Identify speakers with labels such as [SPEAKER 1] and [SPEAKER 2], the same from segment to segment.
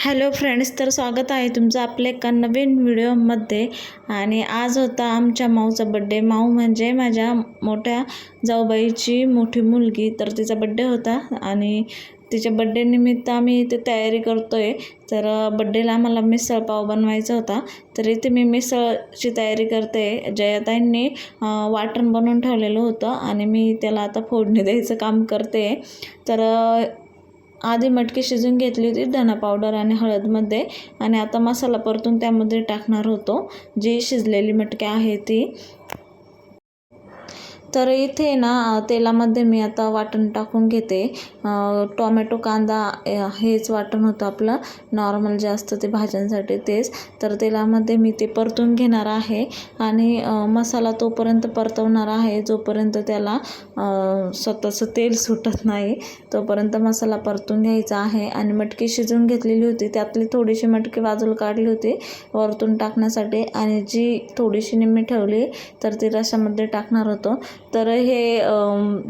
[SPEAKER 1] Hello friends तर स्वागत आहे तुमचं आपल्या एका नवीन व्हिडिओमध्ये. आणि आज होता आमच्या माऊचा बड्डे माऊ म्हणजे माझ्या मोठ्या जाऊबाईची मोठी मुलगी. तर तिचा बड्डे होता आणि तिच्या बड्डे निमित्त आम्ही इथे तयारी करतो आहे तर बड्डेला आम्हाला मिसळ पाव बनवायचा होता. तर इथे मी मिसळची तयारी करते. जयाताईंनी वाटण बनवून ठेवलेलं होतं आणि मी त्याला आता फोडणी द्यायचं काम करते. तर आधी मटकी शिजून घेतली होती धना पावडर आणि हळदमध्ये. आणि आता मसाला परतून त्यामध्ये टाकणार होतो. जी शिजलेली मटकी आहे ती. तर इथे ना तेलामध्ये मी आता वाटण टाकून घेते. टोमॅटो कांदा हेच वाटण होतं आपलं. नॉर्मल जे असतं ते भाज्यांसाठी तेच. तर तेलामध्ये मी ते परतून घेणार आहे. आणि मसाला तोपर्यंत परतवणार आहे जोपर्यंत त्याला स्वतःचं तेल सुटत नाही तोपर्यंत मसाला परतून घ्यायचा आहे. आणि मटकी शिजवून घेतलेली होती त्यातली थोडीशी मटकी बाजूला काढली होती वरतून टाकण्यासाठी. आणि जी थोडीशी निम्मी ठेवली तर ती रशामध्ये टाकणार होतो. तर हे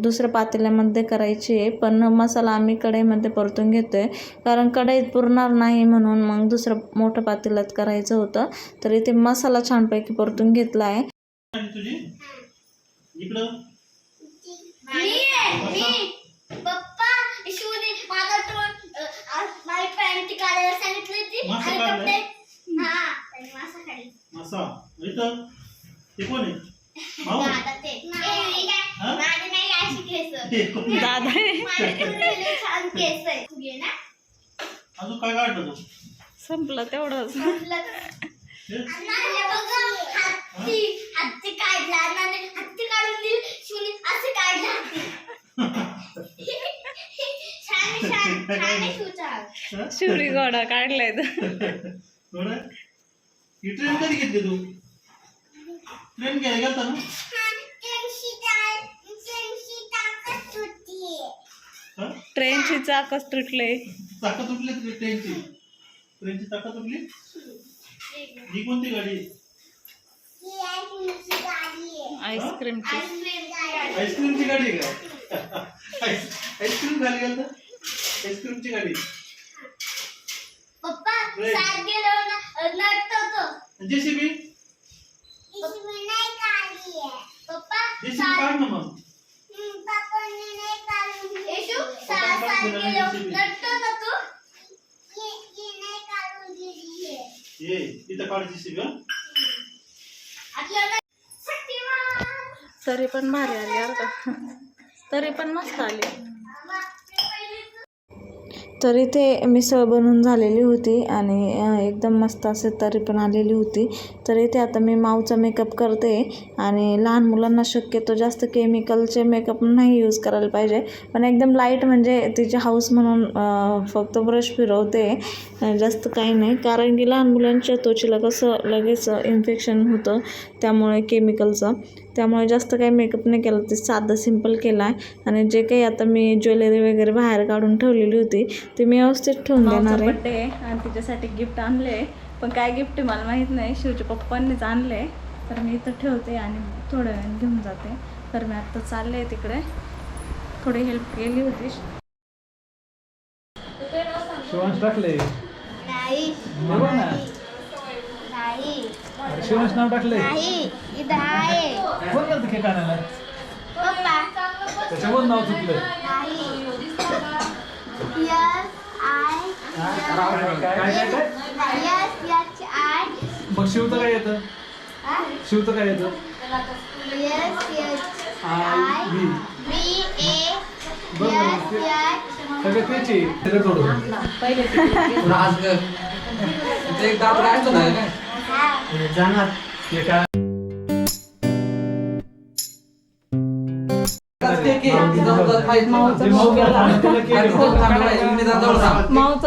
[SPEAKER 1] दुसऱ्या पातेल्यामध्ये करायची आहे पण मसाला आम्ही कढईमध्ये परतून घेतो आहे कारण कढईत पुरणार नाही म्हणून मग दुसरं मोठं पातेल्यात करायचं होतं. तर इथे मसाला छानपैकी परतून घेतला आहे
[SPEAKER 2] हा मासा
[SPEAKER 3] इथं? ते कोण आहे? भाऊ.
[SPEAKER 2] दादा ते. ए, मी काय?
[SPEAKER 3] हा?
[SPEAKER 2] माझे नाही अशी केस?
[SPEAKER 3] ते कोण?
[SPEAKER 1] दादा
[SPEAKER 2] माझे केलेले छान केस आहे तू घे ना.
[SPEAKER 3] अजून काय काढलं तू?
[SPEAKER 1] संपलं तेवढंच.
[SPEAKER 2] म्हटलं
[SPEAKER 3] हे?
[SPEAKER 2] नानी बघा, हत्ती. हत्ती काढला. नानी हत्ती काढून दिली. शिवने असे काढला हत्ती. छान आहे, छान. छान आहे शिवचा
[SPEAKER 3] हा?
[SPEAKER 1] शिवरी गोडा काढलाय
[SPEAKER 3] थोडं ही ट्रेन कधी घेतली तू? ट्रेन घ्यायला गेलता ना? हा?
[SPEAKER 1] ट्रेनची चाकच तुटले.
[SPEAKER 3] चाका तुटली तुझी ट्रेनची? ट्रेनची चाका तुटली? ही कोणती गाडी? आहे?
[SPEAKER 1] आईस्क्रीमची.
[SPEAKER 3] आईस्क्रीमची गाडी आहे का? आईस- आईस्क्रीम खाली गेलता? आईस्क्रीमची गाडी.
[SPEAKER 2] पप्पा तो.
[SPEAKER 3] जेसीबी? काढ ना मग.
[SPEAKER 2] येशू सात सात गेलो नटतो ना तू?
[SPEAKER 3] ये काढ हा
[SPEAKER 2] शक्तिमान
[SPEAKER 1] तरी पण भारी आली का तरी पण मस्त आली. तर इथे मिसळ बनवून झालेली होती आणि एकदम मस्त असे तरी पण आलेली होती. तर इथे आता मी माऊचा मेकअप करते आणि लहान मुलांना शक्यतो जास्त केमिकलचे मेकअप नाही यूज करायला पाहिजे. पण एकदम लाइट म्हणजे तिचे हाऊस म्हणून फक्त ब्रश फिरवते. जास्त काही नाही. कारण की लहान मुलांच्या त्वचेला कसं लगेच इन्फेक्शन होतं. त्यामुळे केमिकलचं त्यामुळे जास्त काही मेकअप नाही केला. ते साधं सिंपल केला आहे आणि जे काही आता मी ज्वेलरी वगैरे बाहेर काढून ठेवलेली होती ते मी व्यवस्थित ठेवून देणार आहे. बड्डे आणि तिच्यासाठी गिफ्ट आणले. पण काय गिफ्ट आहे मला माहीत नाही. शिवच्या पप्पांनीच आणले. तर मी इथं ठेवते आणि थोड्या वेळाने घेऊन जाते. तर मी आत्ता चालले तिकडे. थोडी हेल्प केली होती.
[SPEAKER 4] शिवांश टाकले.
[SPEAKER 2] नाही.
[SPEAKER 4] शिवांश नाव टाकले
[SPEAKER 2] नाही इथं आहे.
[SPEAKER 4] कोण गेलं केक आणायला
[SPEAKER 2] पप्पा.
[SPEAKER 4] त्याच्यावर नाव चुकलं
[SPEAKER 2] नाही. यस आय
[SPEAKER 4] काय काय काय
[SPEAKER 2] यस यच आय.
[SPEAKER 4] मग शिवचं काय येतं? शिवचं काय येतं?
[SPEAKER 2] Yes H
[SPEAKER 4] I
[SPEAKER 2] I.
[SPEAKER 4] B.
[SPEAKER 2] B A. Yes
[SPEAKER 4] बरोबर
[SPEAKER 2] यच.
[SPEAKER 4] सगळं तेच आहे. सगळं जोडून.
[SPEAKER 5] ते काय
[SPEAKER 4] जाणार. ते काय?
[SPEAKER 5] ते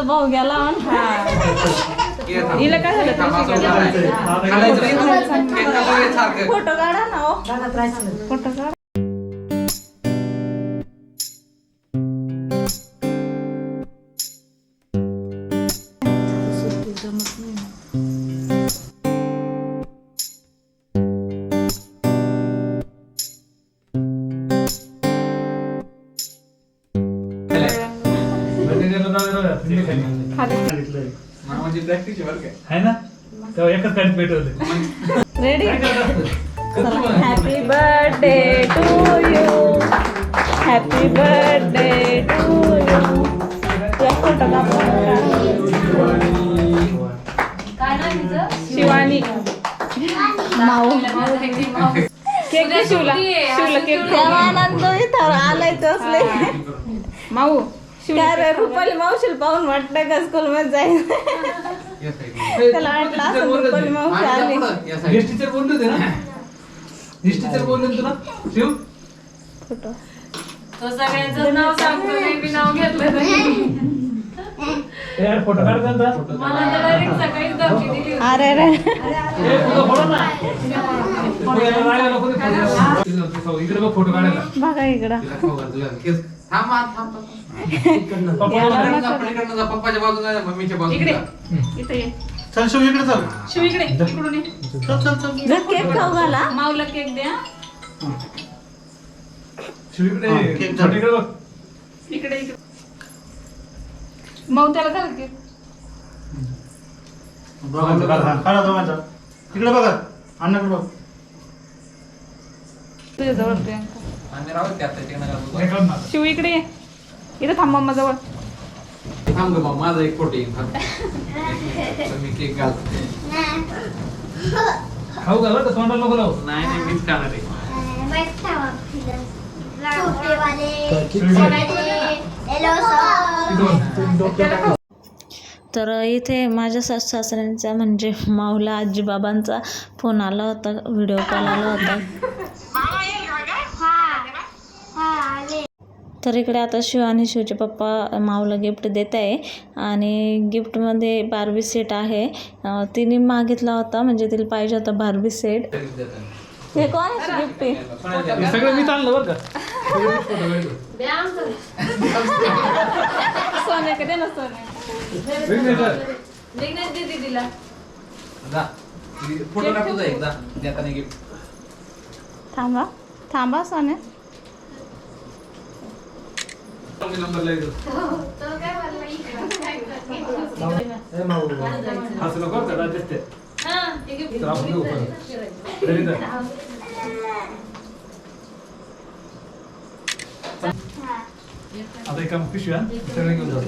[SPEAKER 1] भाऊ गेला. हिला काय झालं?
[SPEAKER 5] नाही.
[SPEAKER 1] फोटो काढा ना हो. फोटो काढा.
[SPEAKER 4] मॅनेजरला जाऊ
[SPEAKER 5] मामाची प्रॅक्टिस आहे बरं काय
[SPEAKER 4] आहे ना? तेव्हा एकच गाडीत पेटवले
[SPEAKER 1] रेडी
[SPEAKER 4] काय करत असतं
[SPEAKER 1] happy birthday to you happy birthday to you Shivani. Mau. Cake शिवला. शिवला केक आलाय असले माऊ. काय रे रुपाली मावशीला पाहून वाटतं का स्कूल मध्ये जाईल. त्याला वाटलं असं रुपाली मावशी आली.
[SPEAKER 4] गेस्ट टीचर बोलले होते ना. गेस्ट टीचर बोलले होते ना शिव.
[SPEAKER 1] फोटो.
[SPEAKER 6] तो सगळ्यांचं नाव सांगतो मी बी नाव घेतलं नाही.
[SPEAKER 4] ए, यार फोटो काढ. त्यांचा
[SPEAKER 6] मला तर डायरेक्ट सकाळीच धमकी दिली होती.
[SPEAKER 1] अरे रे
[SPEAKER 4] ए, तुझा फोटो ना. फोटो यायला राहिला नको ते फोटो. इकडे बघ फोटो काढायला.
[SPEAKER 1] बघा इकडं.
[SPEAKER 5] थांब हा, जा, पप्पाच्या बाजूला जा, मम्मीच्या बाजूला
[SPEAKER 6] इकडे.
[SPEAKER 5] जा.
[SPEAKER 6] इथे ये.
[SPEAKER 3] चल शिव इकडे चल.
[SPEAKER 6] शिव इकडे. इकडून ये.
[SPEAKER 3] चल चल चल.
[SPEAKER 1] जर केक खाऊ घाला.
[SPEAKER 6] माऊला केक द्या.
[SPEAKER 4] शिव इकडे.
[SPEAKER 3] हा, केक
[SPEAKER 4] इकडे बघ.
[SPEAKER 6] इकडे इकडे. माऊ त्याला घाल
[SPEAKER 3] दोघांचं काढा दोघांचा बघा. अण्णाकडे बघ.
[SPEAKER 6] तुझ्या जवळ
[SPEAKER 5] राहू आता, ते नका.
[SPEAKER 4] हे.
[SPEAKER 6] शिव इकडे ये इथे थांब मम्मा जवळ
[SPEAKER 5] थांब गं माझा एक फोटो येईल थांब. तर मी केक घालतो
[SPEAKER 4] खाऊ घाल बरं का तोंडाला नको लावू
[SPEAKER 5] नाही नाही मीच खाणार आहे
[SPEAKER 1] तर इथे माझ्या सासू सासऱ्यांचा म्हणजे माऊला आजी बाबांचा फोन आला होता व्हिडिओ कॉल आला होता तर इकडे आता शिव आणि शिवचे पप्पा माऊला गिफ्ट देत आहे. आणि गिफ्टमध्ये बार्बी सेट आहे. तिने मागितला होता म्हणजे तिला पाहिजे होता बार्बी सेट. हे कोणाचं गिफ्ट आहे
[SPEAKER 4] हे सगळं मी बरं का?
[SPEAKER 6] ना सोन्या दीदी दिला.
[SPEAKER 5] फोटो एकदा. देताना गिफ्ट
[SPEAKER 1] थांबा. थांबा सोन्या.
[SPEAKER 4] नंबर लिहायचं. हसू नको बरं का, राजेश ते. तर आपण घेऊ जा. आता एका पिशव्या सगळे घेऊन जाऊ.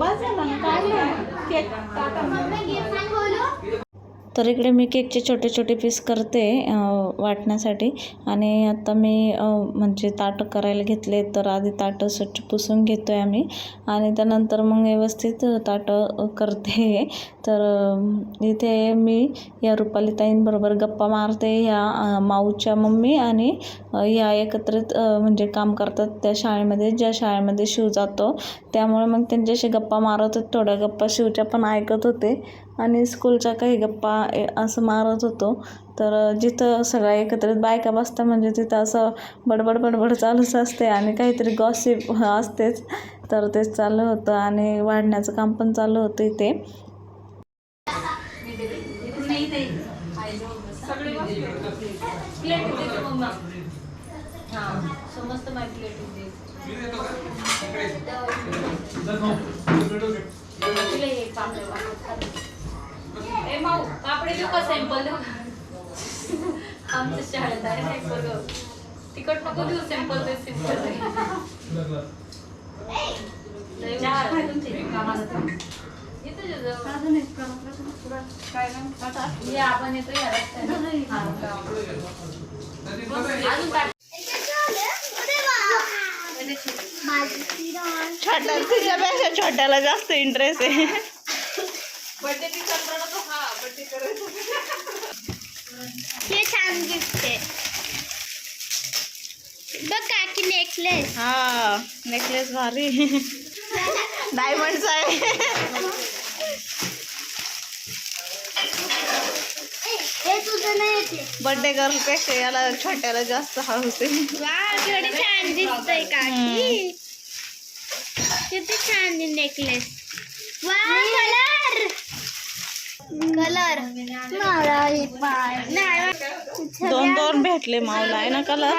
[SPEAKER 1] बस झालं काढलं केक तर इकडे मी केकचे छोटे छोटे पीस करते वाटण्यासाठी. आणि आता मी म्हणजे ताटं करायला घेतले तर आधी ताटं स्वच्छ पुसून घेतो आहे आम्ही. आणि त्यानंतर मग व्यवस्थित ताटं करते. तर इथे मी या रुपालीताईंबरोबर गप्पा मारते ह्या माऊच्या मम्मी आणि या एकत्रित म्हणजे काम करतात त्या शाळेमध्ये. ज्या शाळेमध्ये शिव जातो त्यामुळे मग त्यांच्याशी गप्पा मारत होते थोड्या गप्पा शिवच्या पण ऐकत होते. आणि स्कूलच्या काही गप्पा ए- असं मारत होतो. तर जिथं सगळ्या एकत्रित बायका बसतात म्हणजे तिथं असं बडबड बडबड चालूच असते आणि काहीतरी गॉसिप असतेच. तर तेच चालू होतं आणि वाढण्याचं काम पण चालू होतं इथे.
[SPEAKER 6] ए माऊ देऊ का सॅम्पल देऊ का आमच्या शाळेत आहे नाही बघ तिकट नको देऊ सॅम्पल दे सिंपल हे आपण येतो या रस्त्याने
[SPEAKER 1] छोट्याला जास्त इंटरेस्ट आहे
[SPEAKER 6] तो हा बर्थडे करायचं
[SPEAKER 2] हे छान गिफ्ट आहे. बघ काकी नेकलेस
[SPEAKER 1] हा नेकलेस भारी. डायमंडचा आहे.
[SPEAKER 2] हे
[SPEAKER 1] बर्थडे गर्लपेक्षा याला छोट्याला जास्त
[SPEAKER 2] वा थोडी छान दिसतंय काकी. किती छान नेकलेस वा कलर कलर
[SPEAKER 1] दोन दोन भेटले माऊला आहे ना कलर